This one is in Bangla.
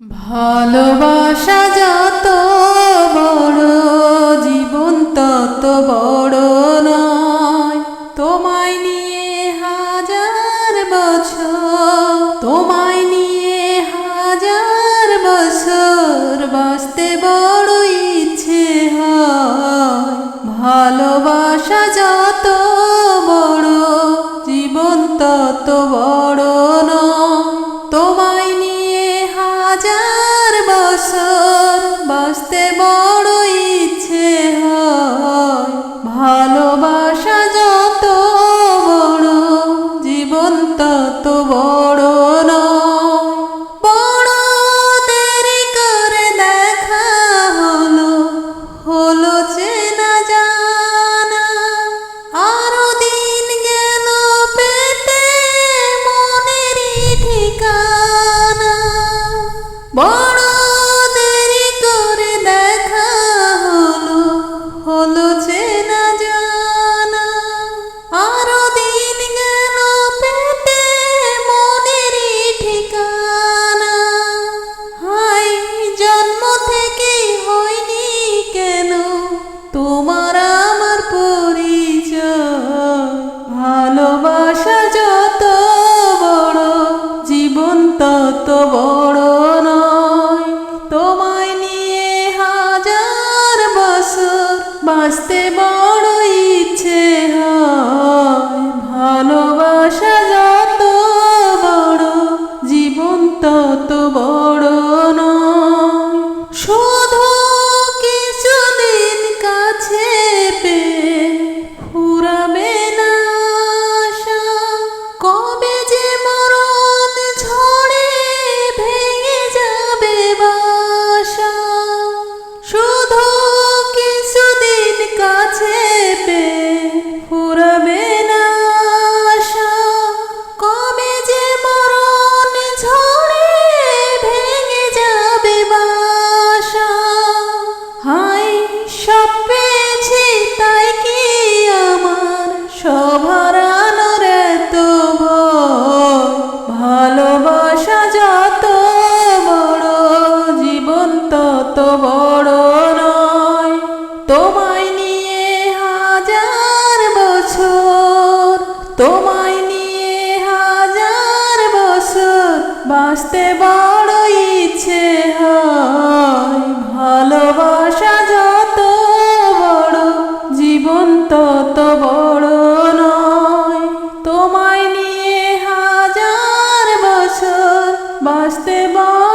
ভালোবাসা যত বড় জীবন তত বড় বড় দেরি করে দেখা হলো হলো চেনা যা বাঁচতে বড় ইচ্ছে। ভরানোর তো ভালোবাসা যত বড়, জীবন তত বড় নয়। তোমায় নিয়ে হাজার বছর, তোমায় নিয়ে হাজার বছর বাঁচতে বা আসতে বা